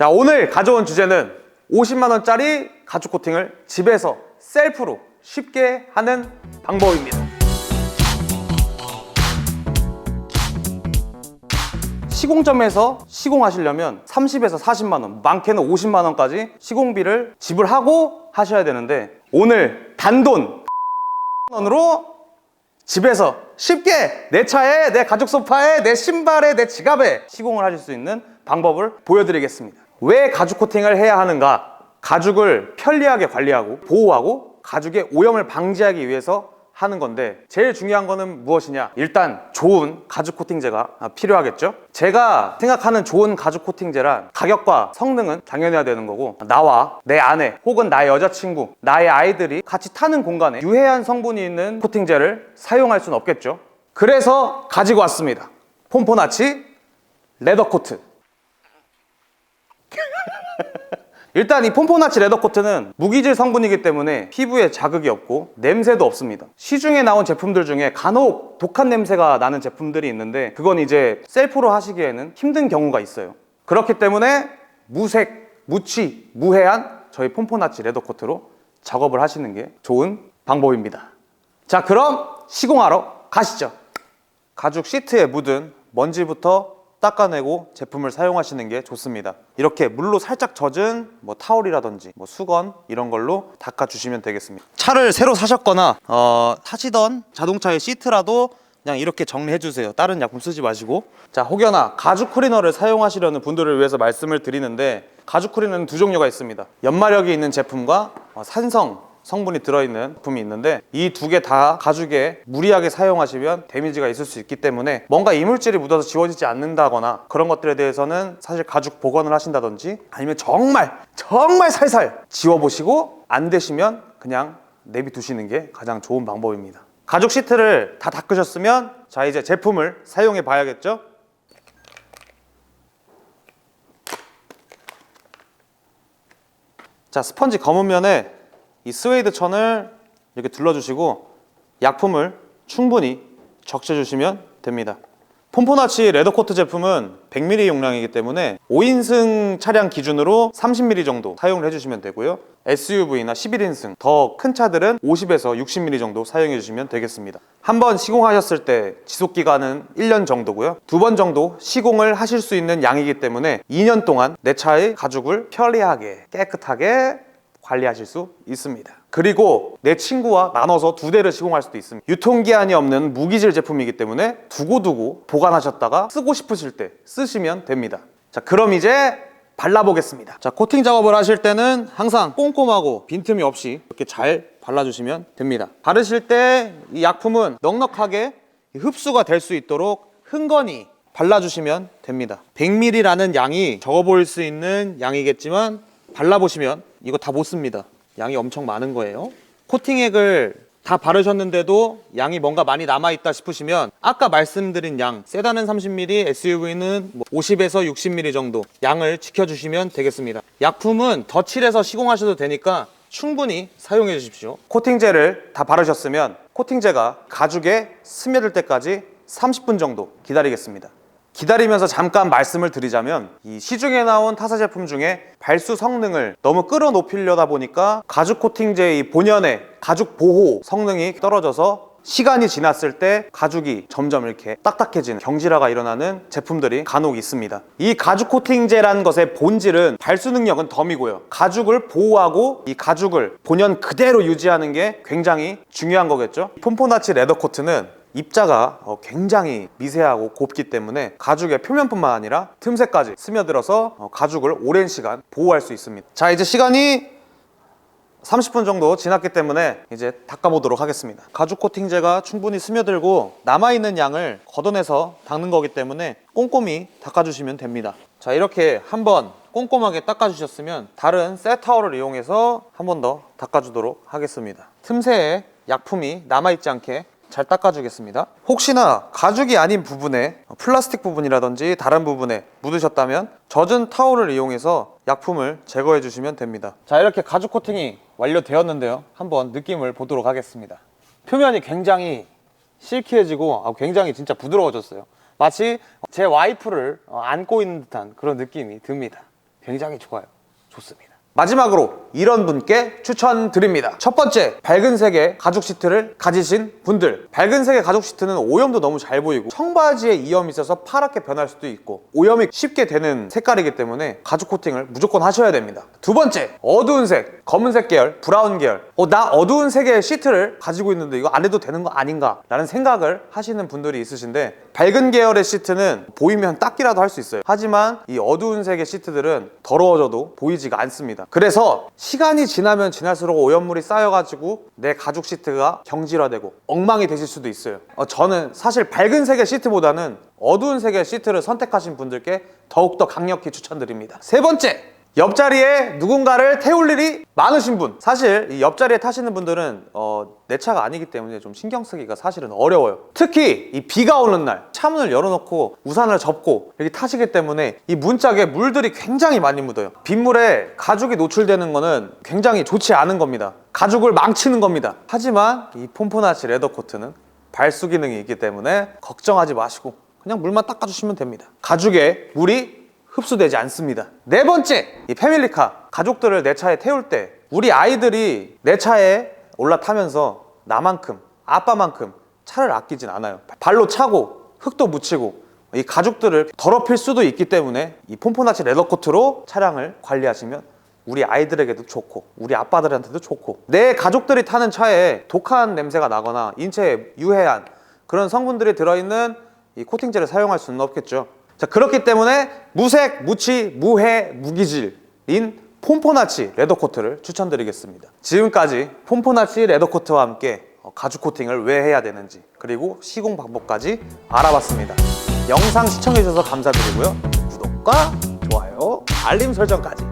자, 오늘 가져온 주제는 50만원짜리 가죽 코팅을 집에서 셀프로 쉽게 하는 방법입니다. 시공점에서 시공하시려면 30에서 40만원, 많게는 50만원까지 시공비를 지불하고 하셔야 되는데 오늘 단돈 원으로 집에서 쉽게 내 차에, 내 가죽 소파에, 내 신발에, 내 지갑에 시공을 하실 수 있는 방법을 보여드리겠습니다. 왜 가죽 코팅을 해야 하는가? 가죽을 편리하게 관리하고 보호하고 가죽의 오염을 방지하기 위해서 하는 건데 제일 중요한 거는 무엇이냐? 일단 좋은 가죽 코팅제가 필요하겠죠? 제가 생각하는 좋은 가죽 코팅제란 가격과 성능은 당연해야 되는 거고 나와 내 아내 혹은 나의 여자친구, 나의 아이들이 같이 타는 공간에 유해한 성분이 있는 코팅제를 사용할 수는 없겠죠? 그래서 가지고 왔습니다. 폼포나치 레더 코트. 일단 이 폼포나치 레더 코트는 무기질 성분이기 때문에 피부에 자극이 없고 냄새도 없습니다. 시중에 나온 제품들 중에 간혹 독한 냄새가 나는 제품들이 있는데 그건 이제 셀프로 하시기에는 힘든 경우가 있어요. 그렇기 때문에 무색, 무취, 무해한 저희 폼포나치 레더 코트로 작업을 하시는 게 좋은 방법입니다. 자, 그럼 시공하러 가시죠. 가죽 시트에 묻은 먼지부터 닦아내고 제품을 사용하시는 게 좋습니다. 이렇게 물로 살짝 젖은 뭐 타올이라든지 뭐 수건 이런 걸로 닦아주시면 되겠습니다. 차를 새로 사셨거나 어, 타시던 자동차의 시트라도 그냥 이렇게 정리해 주세요. 다른 약품 쓰지 마시고. 자, 혹여나 가죽 클리너를 사용하시려는 분들을 위해서 말씀을 드리는데 가죽 클리너는 두 종류가 있습니다. 연마력이 있는 제품과 어, 산성 성분이 들어있는 제품이 있는데 이 두 개 다 가죽에 무리하게 사용하시면 데미지가 있을 수 있기 때문에 뭔가 이물질이 묻어서 지워지지 않는다거나 그런 것들에 대해서는 사실 가죽 복원을 하신다든지 아니면 정말 정말 살살 지워보시고 안 되시면 그냥 내비두시는 게 가장 좋은 방법입니다. 가죽 시트를 다 닦으셨으면 자 이제 제품을 사용해 봐야겠죠? 자 스펀지 검은 면에 이 스웨이드 천을 이렇게 둘러주시고 약품을 충분히 적셔주시면 됩니다. 폼포나치 레더코트 제품은 100ml 용량이기 때문에 5인승 차량 기준으로 30ml 정도 사용을 해주시면 되고요. SUV나 11인승 더 큰 차들은 50에서 60ml 정도 사용해 주시면 되겠습니다. 한 번 시공하셨을 때 지속 기간은 1년 정도고요. 두 번 정도 시공을 하실 수 있는 양이기 때문에 2년 동안 내 차의 가죽을 편리하게 깨끗하게 관리하실 수 있습니다. 그리고 내 친구와 나눠서 두 대를 시공할 수도 있습니다. 유통기한이 없는 무기질 제품이기 때문에 두고두고 보관하셨다가 쓰고 싶으실 때 쓰시면 됩니다. 자, 그럼 이제 발라보겠습니다. 자, 코팅 작업을 하실 때는 항상 꼼꼼하고 빈틈이 없이 이렇게 잘 발라주시면 됩니다. 바르실 때 이 약품은 넉넉하게 흡수가 될 수 있도록 흥건히 발라주시면 됩니다. 100ml라는 양이 적어 보일 수 있는 양이겠지만 발라보시면 이거 다 못 씁니다. 양이 엄청 많은 거예요. 코팅액을 다 바르셨는데도 양이 뭔가 많이 남아있다 싶으시면 아까 말씀드린 양 세단은 30ml, SUV는 50에서 60ml 정도 양을 지켜주시면 되겠습니다. 약품은 더 칠해서 시공하셔도 되니까 충분히 사용해 주십시오. 코팅제를 다 바르셨으면 코팅제가 가죽에 스며들 때까지 30분 정도 기다리겠습니다. 기다리면서 잠깐 말씀을 드리자면 이 시중에 나온 타사 제품 중에 발수 성능을 너무 끌어높이려다 보니까 가죽 코팅제의 이 본연의 가죽 보호 성능이 떨어져서 시간이 지났을 때 가죽이 점점 이렇게 딱딱해지는 경질화가 일어나는 제품들이 간혹 있습니다. 이 가죽 코팅제라는 것의 본질은 발수 능력은 덤이고요. 가죽을 보호하고 이 가죽을 본연 그대로 유지하는 게 굉장히 중요한 거겠죠. 폼포나치 레더 코트는 입자가 어, 굉장히 미세하고 곱기 때문에 가죽의 표면뿐만 아니라 틈새까지 스며들어서 어, 가죽을 오랜 시간 보호할 수 있습니다. 자, 이제 시간이 30분 정도 지났기 때문에 이제 닦아보도록 하겠습니다. 가죽 코팅제가 충분히 스며들고 남아있는 양을 걷어내서 닦는 거기 때문에 꼼꼼히 닦아주시면 됩니다. 자, 이렇게 한번 꼼꼼하게 닦아주셨으면 다른 새 타월을 이용해서 한 번 더 닦아주도록 하겠습니다. 틈새에 약품이 남아있지 않게 잘 닦아주겠습니다. 혹시나 가죽이 아닌 부분에 플라스틱 부분이라든지 다른 부분에 묻으셨다면 젖은 타올을 이용해서 약품을 제거해 주시면 됩니다. 자 이렇게 가죽 코팅이 완료되었는데요. 한번 느낌을 보도록 하겠습니다. 표면이 굉장히 실키해지고 아, 굉장히 진짜 부드러워졌어요. 마치 제 와이프를 어, 안고 있는 듯한 그런 느낌이 듭니다. 굉장히 좋아요. 좋습니다. 마지막으로 이런 분께 추천드립니다. 첫 번째, 밝은 색의 가죽 시트를 가지신 분들. 밝은 색의 가죽 시트는 오염도 너무 잘 보이고 청바지에 이염이 있어서 파랗게 변할 수도 있고 오염이 쉽게 되는 색깔이기 때문에 가죽 코팅을 무조건 하셔야 됩니다. 두 번째, 어두운 색, 검은색 계열, 브라운 계열. 어, 나 어두운 색의 시트를 가지고 있는데 이거 안 해도 되는 거 아닌가? 라는 생각을 하시는 분들이 있으신데 밝은 계열의 시트는 보이면 닦기라도 할 수 있어요. 하지만 이 어두운 색의 시트들은 더러워져도 보이지가 않습니다. 그래서 시간이 지나면 지날수록 오염물이 쌓여가지고 내 가죽 시트가 경질화되고 엉망이 되실 수도 있어요. 어, 저는 사실 밝은 색의 시트보다는 어두운 색의 시트를 선택하신 분들께 더욱더 강력히 추천드립니다. 세 번째, 옆자리에 누군가를 태울 일이 많으신 분. 사실 이 옆자리에 타시는 분들은 어, 내 차가 아니기 때문에 좀 신경 쓰기가 사실은 어려워요. 특히 이 비가 오는 날 차문을 열어놓고 우산을 접고 이렇게 타시기 때문에 이 문짝에 물들이 굉장히 많이 묻어요. 빗물에 가죽이 노출되는 거는 굉장히 좋지 않은 겁니다. 가죽을 망치는 겁니다. 하지만 이 폼포나치 레더코트는 발수 기능이 있기 때문에 걱정하지 마시고 그냥 물만 닦아주시면 됩니다. 가죽에 물이 흡수되지 않습니다. 네 번째, 이 패밀리카 가족들을 내 차에 태울 때 우리 아이들이 내 차에 올라타면서 나만큼 아빠만큼 차를 아끼진 않아요. 발로 차고 흙도 묻히고 이 가죽들을 더럽힐 수도 있기 때문에 이 폼포나치 레더코트로 차량을 관리하시면 우리 아이들에게도 좋고 우리 아빠들한테도 좋고 내 가족들이 타는 차에 독한 냄새가 나거나 인체에 유해한 그런 성분들이 들어있는 이 코팅제를 사용할 수는 없겠죠. 자 그렇기 때문에 무색, 무치, 무해, 무기질인 폼포나치 레더코트를 추천드리겠습니다. 지금까지 폼포나치 레더코트와 함께 어, 가죽 코팅을 왜 해야 되는지 그리고 시공 방법까지 알아봤습니다. 영상 시청해주셔서 감사드리고요. 구독과 좋아요, 알림 설정까지